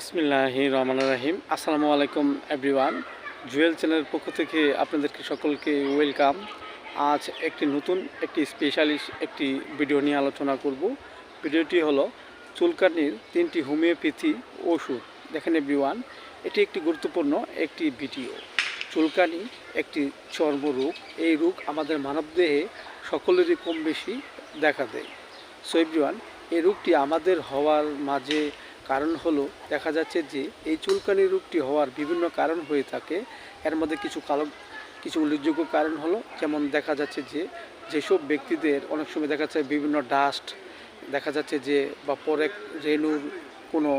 বিসমিল্লাহ রহমান রাহিম। আসসালামু আলাইকুম এভরিওয়ান জুয়েল চ্যানেলের পক্ষ থেকে আপনাদেরকে সকলকে ওয়েলকাম আজ একটি নতুন, একটি স্পেশালিস্ট একটি ভিডিও নিয়ে আলোচনা করব। ভিডিওটি হলো চুলকানির তিনটি হোমিওপ্যাথি ওষুধ। দেখেন এভরিওয়ান এটি একটি গুরুত্বপূর্ণ একটি ভিডিও চুলকানি একটি চর্মরোগ এই রোগ আমাদের মানবদেহে সকলেরই কম বেশি দেখা দেয়। সো এভরিওয়ান এই রোগটি আমাদের হওয়ার মাঝে কারণ হলো, দেখা যাচ্ছে যে এই চুলকানি রোগটি হওয়ার বিভিন্ন কারণ হয়ে থাকে। এর মধ্যে কিছু কালো, কিছু উল্লেখযোগ্য কারণ হলো, যেমন দেখা যাচ্ছে যে যেসব ব্যক্তিদের অনেক সময় দেখা যাচ্ছে বিভিন্ন ডাস্ট, দেখা যাচ্ছে যে বা পরে রেণুর কোনো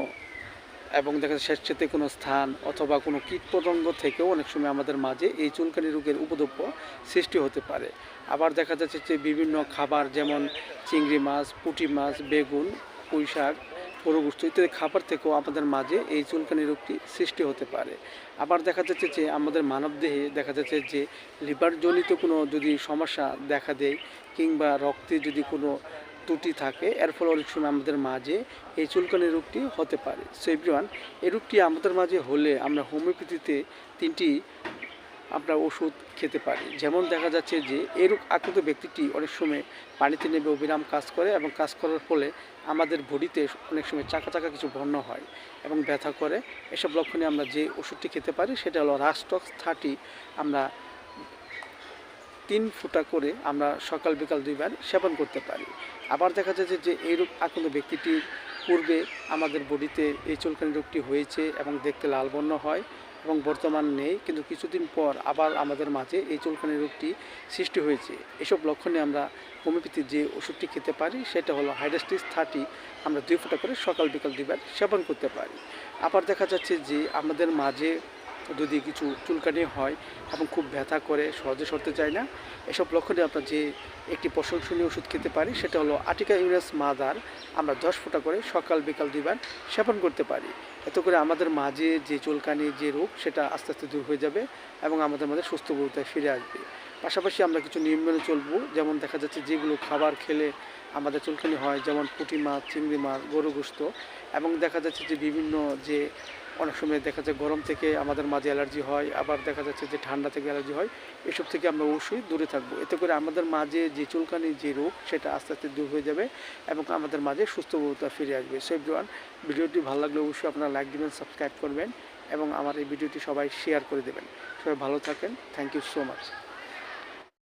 এবং দেখা যাচ্ছে স্বেচ্ছাতে কোনো স্থান অথবা কোনো কীটপতঙ্গ থেকেও অনেক সময় আমাদের মাঝে এই চুলকানি রোগের উপদ্রব সৃষ্টি হতে পারে। আবার দেখা যাচ্ছে যে বিভিন্ন খাবার যেমন চিংড়ি মাছ, পুঁটি মাছ, বেগুন পুঁই শাক পরগুষ্ঠ ইত্যাদি খাবার থেকেও আমাদের মাঝে এই চুলকানি রোগটি সৃষ্টি হতে পারে। আবার দেখা যাচ্ছে যে আমাদের মানবদেহে দেখা যাচ্ছে যে লিভারজনিত কোনো যদি সমস্যা দেখা দেয় কিংবা রক্তে যদি কোনো ত্রুটি থাকে, এর ফলে অনেক সময় আমাদের মাঝে এই চুলকানি রোগটি হতে পারে। সো এই রোগটি আমাদের মাঝে হলে আমরা হোমিওপ্যাথিতে তিনটি আমরা ওষুধ খেতে পারি। যেমন দেখা যাচ্ছে যে এই রোগ আক্রান্ত ব্যক্তিটি অনেক সময় পানিতে নেমে অবিরাম কাজ করে এবং কাজ করার ফলে আমাদের বডিতে অনেক সময় চাকা চাকা কিছু বর্ণ হয় এবং ব্যথা করে। এসব লক্ষণে আমরা যে ওষুধটি খেতে পারি, সেটা হলো রাস্টক্স থার্টি আমরা তিন ফুটা করে আমরা সকাল বিকাল দুইবার সেবন করতে পারি। আবার দেখা যাচ্ছে যে এই রোগ আক্রান্ত ব্যক্তিটির পূর্বে আমাদের বডিতে এই চুলকানি রোগটি হয়েছে এবং দেখতে লাল বর্ণ হয়। এবং বর্তমান নেই, কিন্তু কিছুদিন পর আবার আমাদের মাঝে এই চুলকানি রোগটি সৃষ্টি হয়েছে। এসব লক্ষণে আমরা হোমিওপ্যাথির যে ওষুধটি খেতে পারি, সেটা হলো হাইড্রাস্টিস থার্টি, আমরা দুই ফোঁটা করে সকাল বিকাল দুইবার সেবন করতে পারি। আবার দেখা যাচ্ছে যে আমাদের মাঝে যদি কিছু চুলকানি হয় এবং খুব ব্যথা করে, সহজে সরতে চায় না, এসব লক্ষণে আমরা যে একটি প্রশংসনীয় ওষুধ খেতে পারি, সেটা হলো আটিকা ইউরাস মাদার আমরা দশ ফোঁটা করে সকাল বিকাল দুইবার সেবন করতে পারি। এত করে আমাদের মাঝে যে চুলকানি, যে রোগ, সেটা আস্তে আস্তে দূর হয়ে যাবে এবং আমাদের মাঝে সুস্থ বলতে ফিরে আসবে। পাশাপাশি আমরা কিছু নিয়ম মেনে চলবো, যেমন দেখা যাচ্ছে যেগুলো খাবার খেলে আমাদের চুলকানি হয়, যেমন পুঁটি মাছ, চিংড়ি মাছ গরু গোস্ত এবং দেখা যাচ্ছে যে বিভিন্ন যে অনেক সময় দেখা যায় গরম থেকে আমাদের মাঝে অ্যালার্জি হয়, আবার দেখা যাচ্ছে যে ঠান্ডা থেকে অ্যালার্জি হয়, এসব থেকে আমরা অবশ্যই দূরে থাকব। এতে করে আমাদের মাঝে যে চুলকানি, যে রোগ, সেটা আস্তে আস্তে দূর হয়ে যাবে এবং আমাদের মাঝে সুস্থতা ফিরে আসবে। সো এভরিওয়ান ভিডিওটি ভালো লাগলে অবশ্যই আপনারা লাইক দিবেন সাবস্ক্রাইব করবেন এবং আমার এই ভিডিওটি সবাই শেয়ার করে দেবেন। সবাই ভালো থাকেন। Thank you so much